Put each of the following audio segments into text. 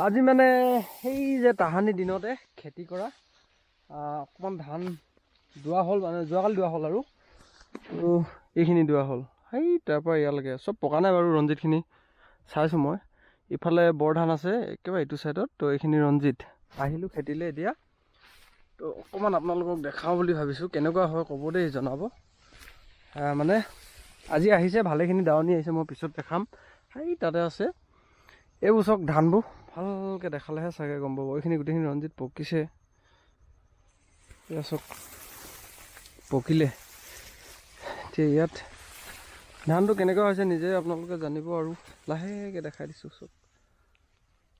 আজি মানে সেই যে তাহানি দিনতে খেতি কৰা অকণমান ধান দোৱা হ'ল মানে যোৱাকালি দোৱা হ'ল আৰু। এইখিনি দোৱা হ'ল। সেই তাৰ পৰা ইয়ালৈকে চব পকা নাই বাৰু ৰঞ্জিতখিনি চাইছোঁ মই। ইফালে বৰ ধান আছে একেবাৰে এইটো ছাইডত তো এইখিনি ৰঞ্জিত। আহিলোঁ খেতিলৈ এতিয়া। তো অকণমান আপোনালোকক দেখাওঁ বুলি ভাবিছোঁ কেনেকুৱা হয় ক'ব দেই জনাব। মানে আজি আহিছে ভালেখিনি দাৱনি আহিছে মই পিছত দেখাম। সেই তাতে আছে। এইবোৰ চাওক ধানবোৰ ভালকৈ দেখালেহে চাগে গম পাব। এইখিনি গোটেইখিনি ৰঞ্জিত পকিছে। এয়া চাওক পকিলে। এতিয়া ইয়াত ধানটো কেনেকুৱা হৈছে নিজে আপোনালোকে জানিব আৰু লাহেকৈ দেখাই দিছোঁ চব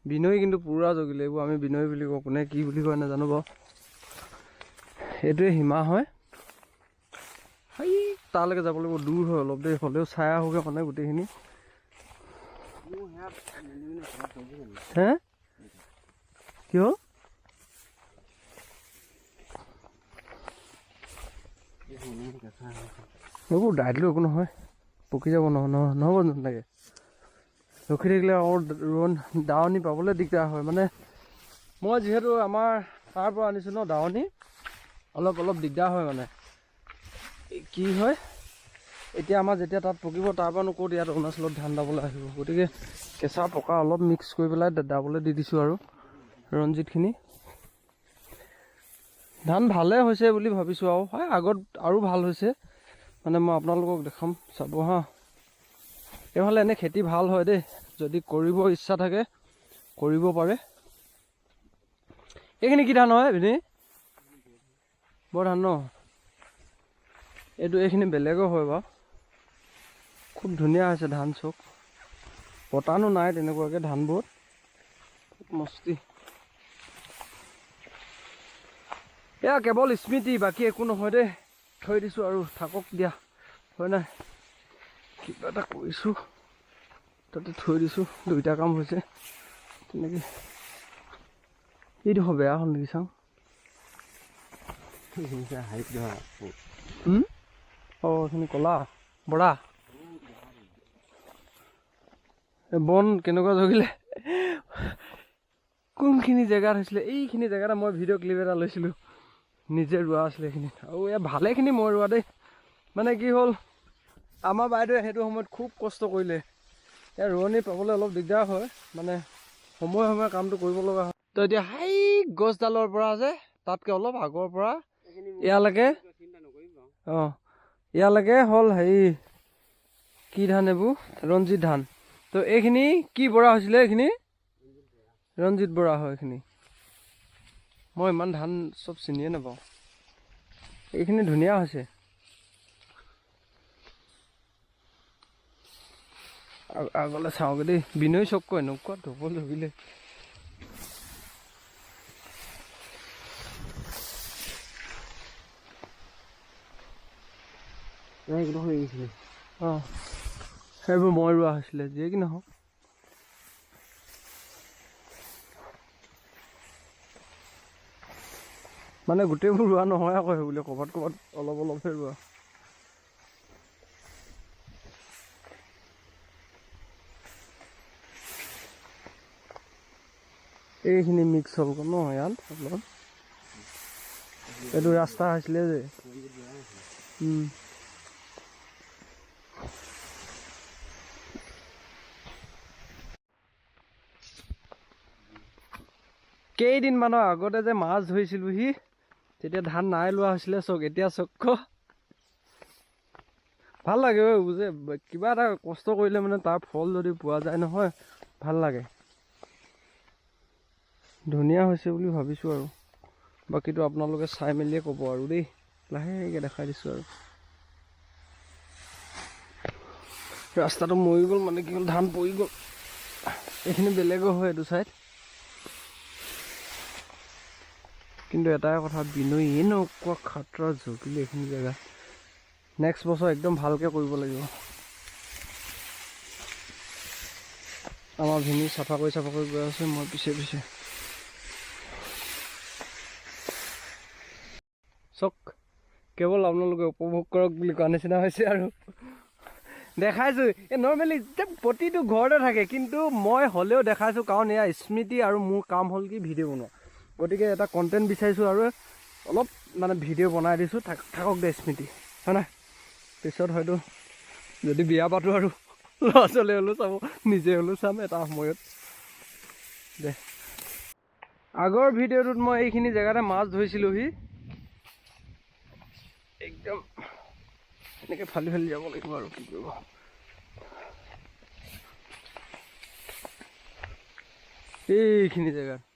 বিনৈ কিন্তু পূৰা জগিলে। এইবোৰ আমি বিনৈ বুলি কওঁ কোনে কি বুলি কয় নাজানো বাৰু। এইটোৱে সীমা হয়। তালৈকে যাব লাগিব। দূৰ হয় অলপ দেই হ'লেও চাই আহোগৈ মানে গোটেইখিনি। হে কি হ'ল? এইবোৰ দাই একো নহয় পকি যাব নহয় নহ'ব নালাগে ৰখি থাকিলে আকৌ ৰোৱন দাৱনি পাবলৈ দিগদাৰ হয়। মানে মই যিহেতু আমাৰ তাৰ পৰা আনিছোঁ ন দাৱনি, অলপ অলপ দিগদাৰ হয় মানে। কি হয়? এতিয়া আমাৰ যেতিয়া তাত পকিব তাৰ পৰানো ক'ত ইয়াত অৰুণাচলত ধান দাবলৈ আহিব। গতিকে কেঁচা পকা অলপ মিক্স কৰি পেলাই দাবলৈ দি দিছোঁ আৰু ৰঞ্জিতখিনি। ধান ভালে হৈছে বুলি ভাবিছোঁ আৰু। হয় আগত আৰু ভাল হৈছে। মানে মই আপোনালোকক দেখাম। চাব হা। এইফালে এনে খেতি ভাল হয় দেই। যদি কৰিব ইচ্ছা থাকে কৰিব পাৰে। এইখিনি কি ধান হয় ভিনি? বৰ ধান ন? এইটো এইখিনি বেলেগো হয় বাৰু। খুব ধুনীয়া হৈছে ধান চব। পতানো নাই তেনেকুৱাকৈ ধানবোৰত খুব মস্তি। এয়া কেৱল স্মৃতি বাকী একো নহয় দেই। থৈ দিছোঁ আৰু থাকক দিয়া। হয় নাই? কিবা এটা কৰিছোঁ। তাতে থৈ দিছোঁ। দুইটা কাম হৈছে। তেনেকৈ। এইডোখৰ বেয়া হ'ল নেকি চাওঁ? অঁ এইখিনি ক'লা। বৰা এই বন কেনেকুৱা জগিলে কোনখিনি জেগাত হৈছিলে? এইখিনি জেগাতে মই ভিডিঅ' ক্লিপ এটা লৈছিলোঁ। নিজে ৰোৱা আছিলে এইখিনিত। আৰু এয়া ভালেখিনি মই ৰোৱা দেই। মানে কি হ'ল আমাৰ বাইদেৱে সেইটো সময়ত খুব কষ্ট কৰিলে। এয়া ৰোৱনী পাবলৈ অলপ দিগদাৰ হয়। মানে সময়ে সময়ে কামটো কৰিব লগা হয়। তো এতিয়া হাই গছডালৰ পৰা যে তাতকৈ অলপ আগৰ পৰা ইয়ালৈকে অঁ ইয়ালৈকে হ'ল হেৰি কি ধান এইবোৰ? ৰঞ্জিত ধান। তো এইখিনি কি বৰা হৈছিলে এইখিনি ৰঞ্জিত বৰা হয় এইখিনি মই ইমান ধান চব চিনিয়ে নাপাওঁ। এইখিনি ধুনীয়া হৈছে। আগলৈ চাওঁগৈ দেই বিনয় চককৈ এনেকুৱা ঢপল ধৰিলে। অঁ। সেইবোৰ মই ৰোৱা হৈছিলে যিয়ে কি নহওক মানে গোটেইবোৰ ৰোৱা নহয় আকৌ সেইবুলি ক'ৰবাত ক'ৰবাত অলপ অলপহে ৰোৱা। এইখিনি মিক্স হ'ল ন ইয়াত অলপ এইটো ৰাস্তা হৈছিলে যে। কেইদিনমানৰ আগতে যে মাছ ধৰিছিলোহি তেতিয়া ধান নাই লোৱা হৈছিলে চক এতিয়া চক ভাল লাগে ঐ বুজে কিবা এটা কষ্ট কৰিলে মানে তাৰ ফল যদি পোৱা যায় নহয় ভাল লাগে। ধুনীয়া হৈছে বুলি ভাবিছোঁ আৰু। বাকীটো আপোনালোকে চাই মেলিয়ে ক'ব আৰু দেই লাহেকৈ দেখাই দিছোঁ আৰু। ৰাস্তাটো মৰি গ'ল মানে কি হ'ল ধান পৰি গ'ল। এইখিনি বেলেগো হয় এইটো চাইড। কিন্তু এটাই কথা বিনয় এনেকুৱা খাতৰা জগিলে এইখিনি জেগা। নেক্সট বছৰ একদম ভালকৈ কৰিব লাগিব। আমাৰ ভিনি চাফা কৰি চাফা কৰি গৈ আছে মই পিছে পিছে। চাওক কেৱল আপোনালোকে উপভোগ কৰক বুলি কোৱা নিচিনা হৈছে আৰু। দেখাইছোঁ এই নৰ্মেলি প্ৰতিটো ঘৰতে থাকে কিন্তু মই হ'লেও দেখাইছোঁ কাৰণ এয়া স্মৃতি আৰু মোৰ কাম হ'ল কি ভিডিঅ' বনোৱা। গতিকে এটা কণ্টেণ্ট বিচাৰিছোঁ আৰু অলপ মানে ভিডিঅ' বনাই দিছোঁ। থাক থাকক দে স্মৃতি হয় নাই পিছত হয়তো যদি বিয়া পাতোঁ আৰু ল'ৰা ছোৱালী হ'লেও চাব নিজে হ'লেও চাম এটা সময়ত। দে। আগৰ ভিডিঅ'টোত মই এইখিনি জেগাতে মাছ ধৰিছিলোঁহি। একদম এনেকৈ ফালি ফালি যাব লাগিব আৰু কি কৰিব। এইখিনি জেগাত।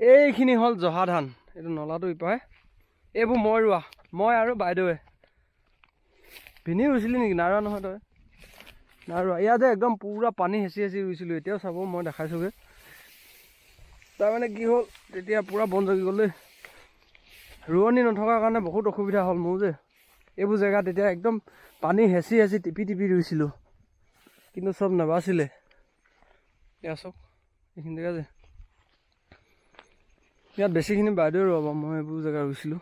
এইখিনি হ'ল জহা ধান। এইটো নলাটো ইপাৰে এইবোৰ মই ৰোৱা। মই আৰু বাইদেৱে। ভিনি ৰুইছিলি নেকি? নাই ৰোৱা নহয় তই। নাই ৰোৱা। ইয়াত যে একদম পূৰা পানী হেঁচি হেঁচি ৰুইছিলোঁ। এতিয়াও চাব মই দেখাইছোগৈ। তাৰমানে কি হ'ল তেতিয়া পূৰা বন জগি গ'ল দেই। ৰোৱনী নথকাৰ কাৰণে বহুত অসুবিধা হ'ল মোৰ যে। এইবোৰ জেগাত এতিয়া একদম পানী হেঁচি হেঁচি টিপি টিপি ৰুইছিলোঁ। কিন্তু চব নাবাছিলে এয়া চাওক এইখিনি জেগা যে। ইয়াত বেছিখিনি বাইদেউ ৰোৱাব মই এইবোৰ জেগা ৰুইছিলোঁ।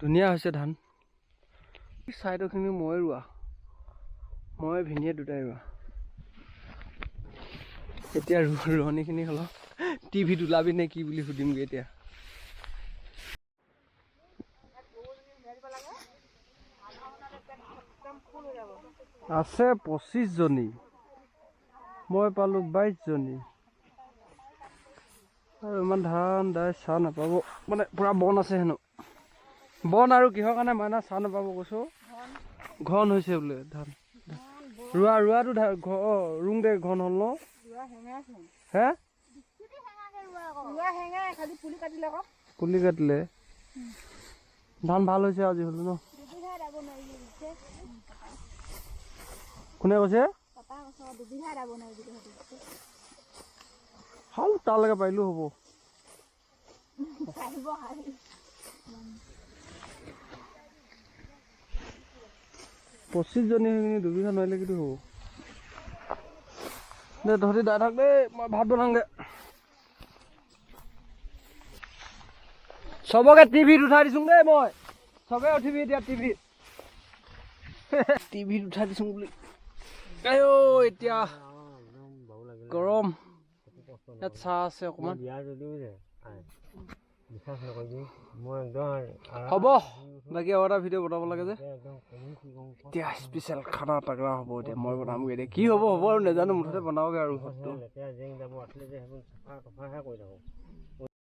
ধুনীয়া হৈছে ধান। ছাইডৰখিনি মই ৰোৱা। মই ভিনিয়ে দুটাই ৰোৱা। এতিয়া ৰো- ৰোৱনীখিনি অলপ টিভিত ওলাবি নে কি বুলি সুধিমগৈ এতিয়া। আছে পঁচিছজনী। মই পালোঁ বাইছজনী। আৰু ইমান ধান দাই চাহ নাপাব। মানে পূৰা বন আছে হেনো। বন আৰু কিহৰ কাৰণে মাইনা চাহ নাপাব কৈছোঁ? ঘন হৈছে বোলে ধান। ৰোৱা ৰোৱাটো ৰুং দে ঘন হ'ল ন? হে? পুলি কাটিলে ধান ভাল হৈছে আজি হ'লে ন? কোনে কৈছে? ভালো তালৈকে পাৰিলেও হ'ব। পঁচিছজনী সেইখিনি দুবিঘা নোৱাৰিলে কিন্তু হ'ব। দে, তহঁতি দাই থাক দেই, মই ভাত বনাওঁগৈ চবকে টিভিত উঠাই দিছোঁ দেই মই। চবে উঠিবি এতিয়া টিভিত। টিভিত উঠাই দিছোঁ বুলি। আইঅ এতিয়া গৰম। ইয়াত চাহ আছে অকণমান হ'ব বাকী আৰু এটা ভিডিঅ' বনাব লাগে যে এতিয়া স্পেচিয়েল খানা তাগৰা হ'ব এতিয়া মই বনামগৈ এতিয়া কি হ'ব হ'ব আৰু নাজানো মুঠতে বনাওগৈ আৰু